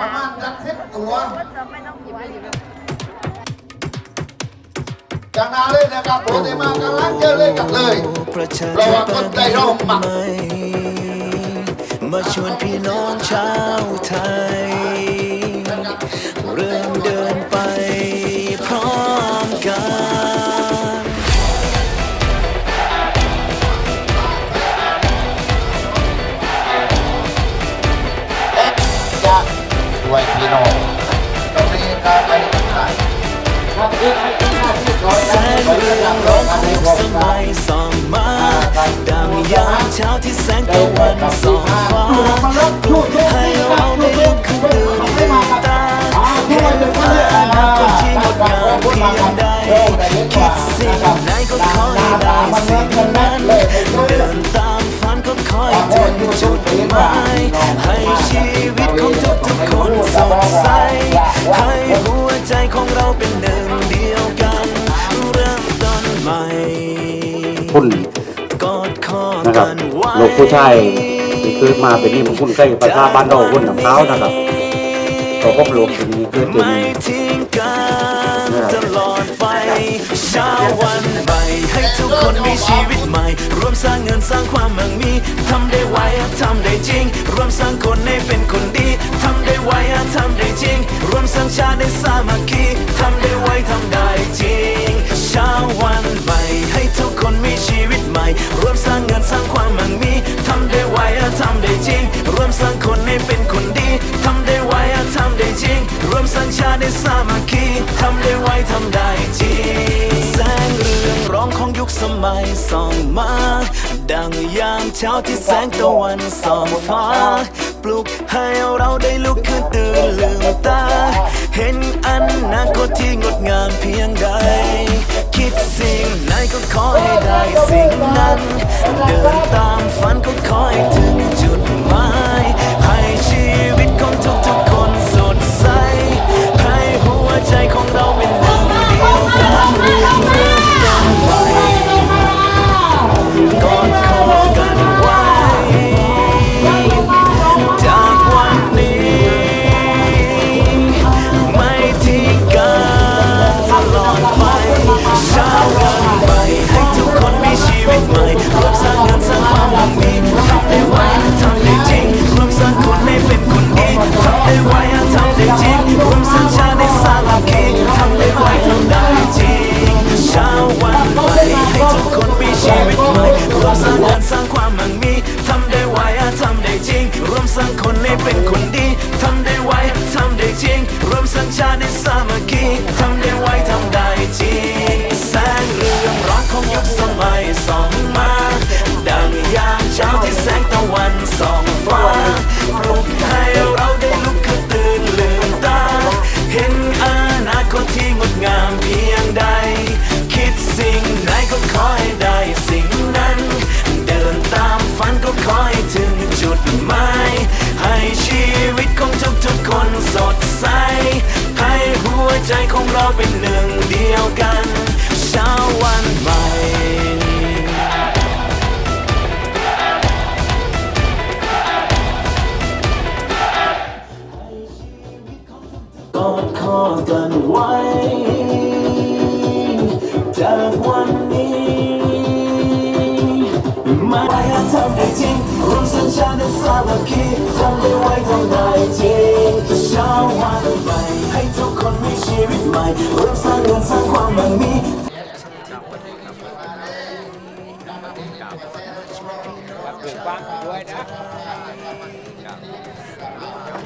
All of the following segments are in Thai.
ประมาณจักสิบตัวจะไม่ต้องหัวอยู่แล้วจากนาเลยนะครับโปรตีมากำลังเจอเลยกับเลยประชาเราว่าคนใจร่มมักมาชวนพี่น้องชาวไทย เช้าที่แสงตะวันส่องฟ้าให้เราได้ลุกขึ้นตื่นลืมตาเห็นว่าอนาคตที่งดงามเพียงใดคิดสิ่งไหนก็ขอให้ได้สิ่งนั้นเดินตามฝันก็คอยถึงจุดหมายให้ชีวิตของทุกๆคนสดใสให้หัวใจของเราเป็นหนึ่งเดียวกัน เริ่มต้นใหม่ นะครับกันไว้ลูกผู้ชายที่เกิดมาเป็นนี่มันคุณใกล้ประชาบ้านดอกคุณของเขานะครับตัวพบลูกที่นี่คือเป็นไม่ทิ้งกันตลอดไป เช้าวันใหม่ให้ทุกคนมีชีวิตใหม่ รวมสร้างเงินสร้างความมั่งมีทำได้ไวอะทำได้จริง รวมสร้างคนให้เป็นคนดีทำได้ไวอะทำได้จริง รวมสร้างชาติได้สามัคคีทำได้ไวทำได้จริงเช้าวันใหม่ให้ทุกคนมีชีวิตใหม่ รวมสร้างเงินสร้างความมั่งมีทำได้ไวอะทำได้จริง รวมสร้างคนให้เป็นคนดีทำได้ไวอะทำได้จริง รวมสร้างชาติได้สามัคคี ทำได้ไวทำได้จริงแสงเรืองร้องของยุคสมัยส่องมา ดังยามเช้าที่แสงตะวันส่องฟ้า ปลุกให้เราได้ลุกขึ้นตื่นลืมตา เห็นอนาคตที่งดงามเพียงใด คิดสิ่งไหนก็ขอให้ได้สิ่งนั้น เดินตามฝันก็ขอให้ถึงจุดหมาย กันไว้ จากวันนี้ม่อาจทำได้จริงรวมสัญชาติสามัคคีทำได้ไวทำได้จริงเช้าวันใหม่ให้ทุกคนมีชีวิตใหม่รวมสร้างเงินสร้างความมั่งมีให้เราได้ลุกขึ้นตื่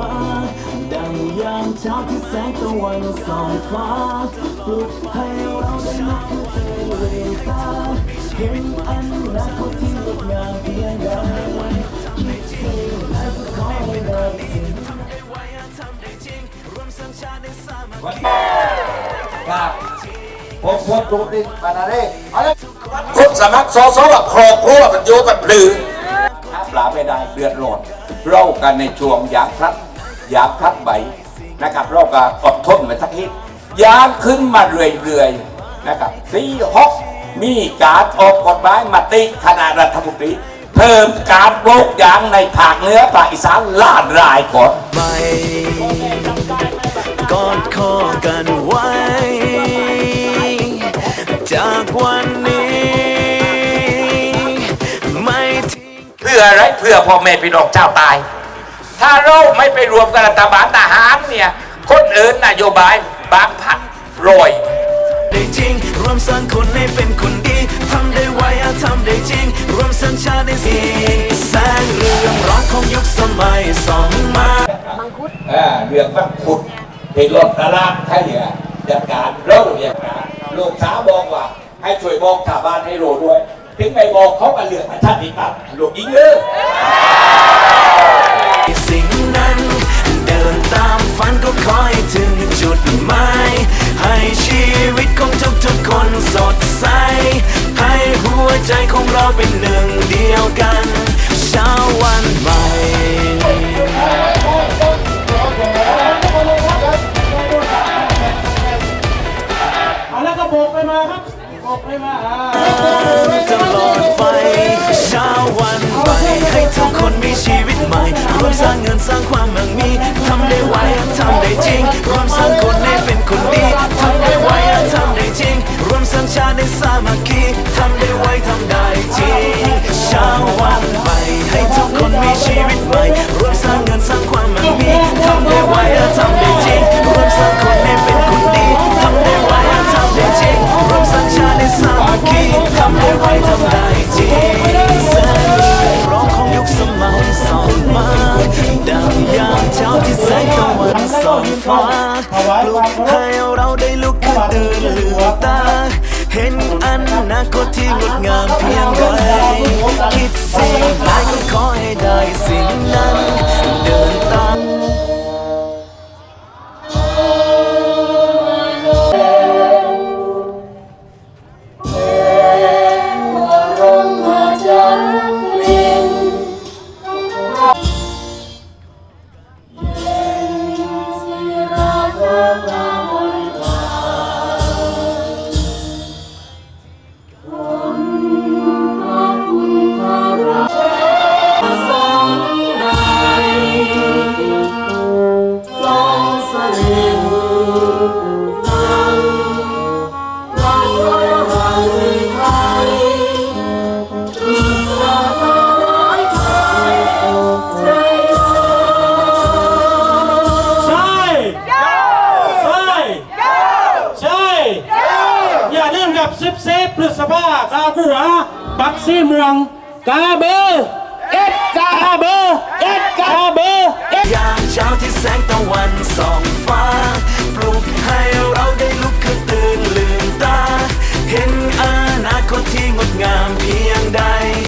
มา ดังยามเช้าที่แสงตะวันส่องฟ้าปลุกให้เราได้ลุกขึ้นเต้นเรียงตาเห็นอนาคตที่งดงามเพียงใดคิดสิ่งใดก็ขอให้ได้สิ่งทำได้ไว้ทำได้จริงรวมสัญชาติได้สามัครับผมพบดูดิบานาเร่อะไรคุณสมัครสอสอกับครอบครัวมันอยู่กับหรือถ้าปลาไม่ได้เดือดร้อน เรากันในช่วงยามพลัดยามพลัดใบนะครับเราก็อดทนมาสักนิดยามขึ้นมาเรื่อยๆนะครับสีฮอกมีการออกกฎหมายมาติคณะรัฐมนตรีเพิ่มการปลูกยางในภาคเหนือภาคอีสานล้านรายก่อนไปกอดคอกันไว้ จากวัน พื่ออะไรเพื่อพ่อแม่พี่น้องเจ้าตาย ถ้าเราไม่ไปรวมกับรัฐบาลทหารเนี่ยคนอื่นนโยบายบางพักโรยได้จริงรวมสร้างคนให้เป็นคนดีทำได้ไวอะทำได้จริง รวมสัญชาติได้สิแสงเรืองร้องของยุคสมัยสองมาเอ่อเรื่องบังคุดเห็นรถตลาดให้เหลือจัดการเราอย่างการลูกสาวบอกว่า ให้ช่วยบอกชาวบ้านให้รู้ด้วย ถึงไปบอกเขาก็เลือกประชาธิปับหลวงยิงเลยสิ่งนั้นเดินตามฝันก็คอยถึงจุดหมายให้ชีวิตของทุกๆคนสดใส ให้หัวใจของเราเป็นหนึ่งเดียวกัน เช้าวันใหม่ ตลอดไปเช้าว นส่องฟ้าปลุกให้เราได้ลุกขึ้นตื่นลืมตา เห็นอนาคตที่งดงามเพียงใดคิดสิ่งใดก็ขอให้ได้สิ่งนั้น ฤษภาคาบัวปักซี่ม่วง กาเบอร์เอ็ดกาเบอร์เอ็ดกาเบอร์เอ็ดยามเช้าที่แสงตะวันส่องฟ้า ปลุกให้เราได้ลุกขึ้นตื่นลืมตา เห็นอนาคตที่งดงาม